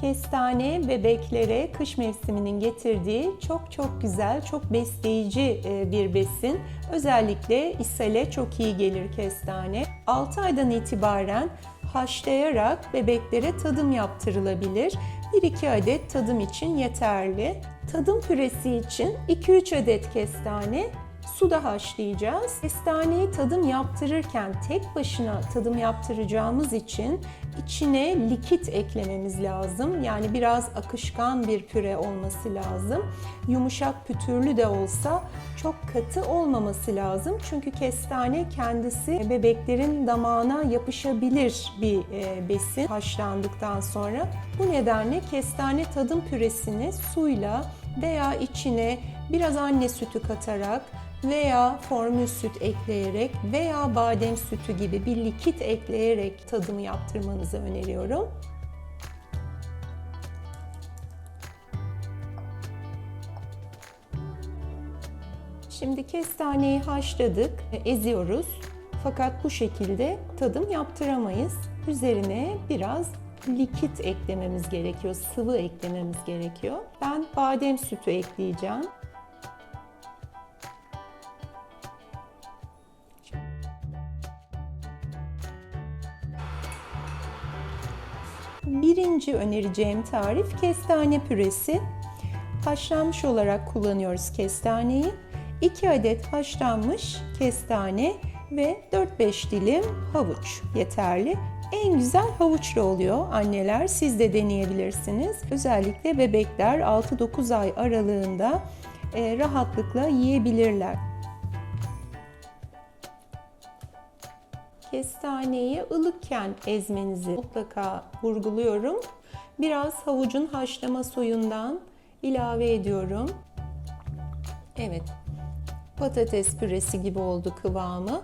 Kestane bebeklere kış mevsiminin getirdiği çok çok güzel, çok besleyici e, bir besin. Özellikle ishale çok iyi gelir kestane. 6 aydan itibaren haşlayarak bebeklere tadım yaptırılabilir. 1-2 adet tadım için yeterli. Tadım püresi için 2-3 adet kestane, suda haşlayacağız. Kestaneyi tadım yaptırırken tek başına tadım yaptıracağımız için içine likit eklememiz lazım. Yani biraz akışkan bir püre olması lazım. Yumuşak pütürlü de olsa çok katı olmaması lazım. Çünkü kestane kendisi bebeklerin damağına yapışabilir bir e, besin haşlandıktan sonra. Bu nedenle kestane tadım püresini suyla veya içine biraz anne sütü katarak veya formül süt ekleyerek veya badem sütü gibi bir likit ekleyerek tadımı yaptırmanızı öneriyorum. Şimdi kestaneyi haşladık, eziyoruz. Fakat bu şekilde tadım yaptıramayız. Üzerine biraz likit eklememiz gerekiyor, sıvı eklememiz gerekiyor. Ben badem sütü ekleyeceğim. Birinci önereceğim tarif kestane püresi. Haşlanmış olarak kullanıyoruz kestaneyi. 2 adet haşlanmış kestane ve 4-5 dilim havuç yeterli. En güzel havuçlu oluyor anneler. Siz de deneyebilirsiniz. Özellikle bebekler 6-9 ay aralığında e, rahatlıkla yiyebilirler. Kestaneyi ılıkken ezmenizi mutlaka vurguluyorum. Biraz havucun haşlama suyundan ilave ediyorum. Evet, patates püresi gibi oldu kıvamı.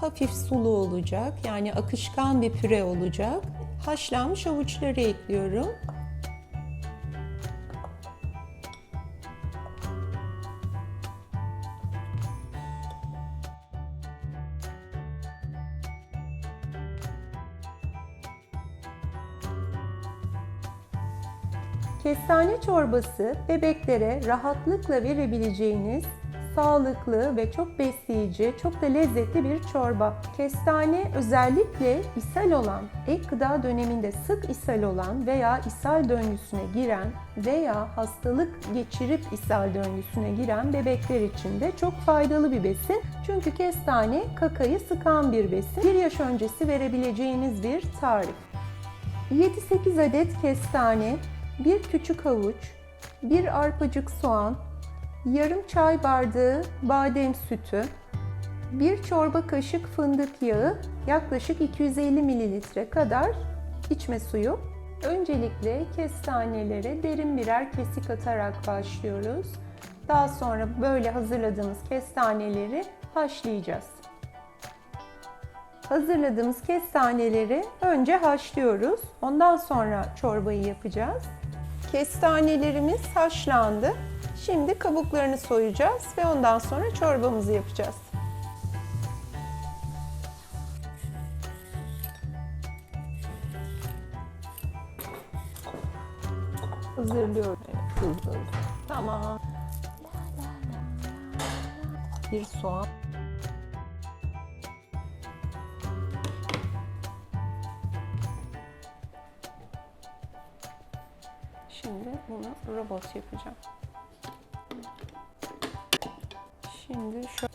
Hafif sulu olacak, yani akışkan bir püre olacak. Haşlanmış havuçları ekliyorum. Kestane çorbası bebeklere rahatlıkla verebileceğiniz sağlıklı ve çok besleyici, çok da lezzetli bir çorba. Kestane özellikle ishal olan, ek gıda döneminde sık ishal olan veya ishal döngüsüne giren veya hastalık geçirip ishal döngüsüne giren bebekler için de çok faydalı bir besin. Çünkü kestane kakayı sıkan bir besin. 1 yaş öncesi verebileceğiniz bir tarif. 7-8 adet kestane, bir küçük havuç, bir arpacık soğan, yarım çay bardağı badem sütü, bir çorba kaşık fındık yağı, yaklaşık 250 mililitre kadar içme suyu. Öncelikle kestanelere derin birer kesik atarak başlıyoruz. Daha sonra böyle hazırladığımız kestaneleri haşlayacağız. Hazırladığımız kestaneleri önce haşlıyoruz. Ondan sonra çorbayı yapacağız. Kestanelerimiz haşlandı. Şimdi kabuklarını soyacağız ve ondan sonra çorbamızı yapacağız. Hazırlıyorum. Evet, hızlı hızlı. Tamam. Bir soğan. Şimdi bunu robot yapacağım. Şimdi şu